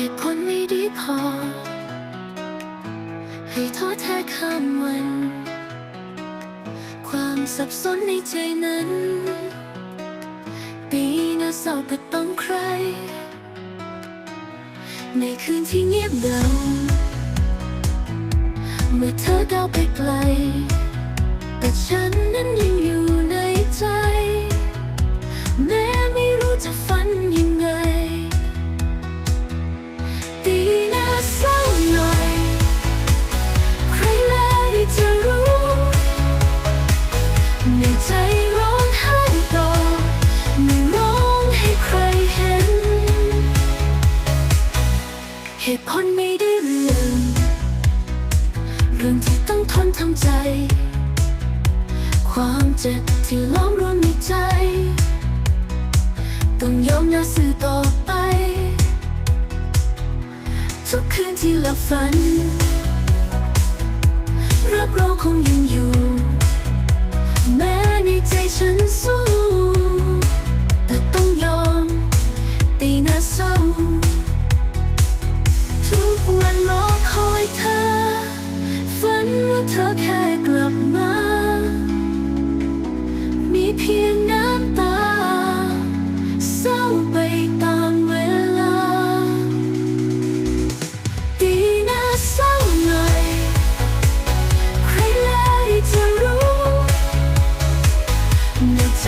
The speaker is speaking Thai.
เหตุผลไม่ดีพอ ให้ท้อแท้ข้ามวัน ความสับสนในใจนั้น ปีน้าเศร้าไปต้องใคร ในคืนที่เงียบเหงาเมื่อเธอก้าไปไกล แต่ฉัน ต้งทำใจ ความเจ็บที่ล้อมรวมในใจ ต้องยอมอย่าสื่อต่อไป ทุกคืนที่หลับฝัน รับรองคงยังอยู่ แม้ในใจฉันสู้ แต่ต้องยอมตีหน้าเศร้า เธอแค่กลับมา มีเพียงน้ำตา เศร้าไปตามเวลา ดีนะเศร้าหน่อยใครเล้วที่จะรู้ในใจ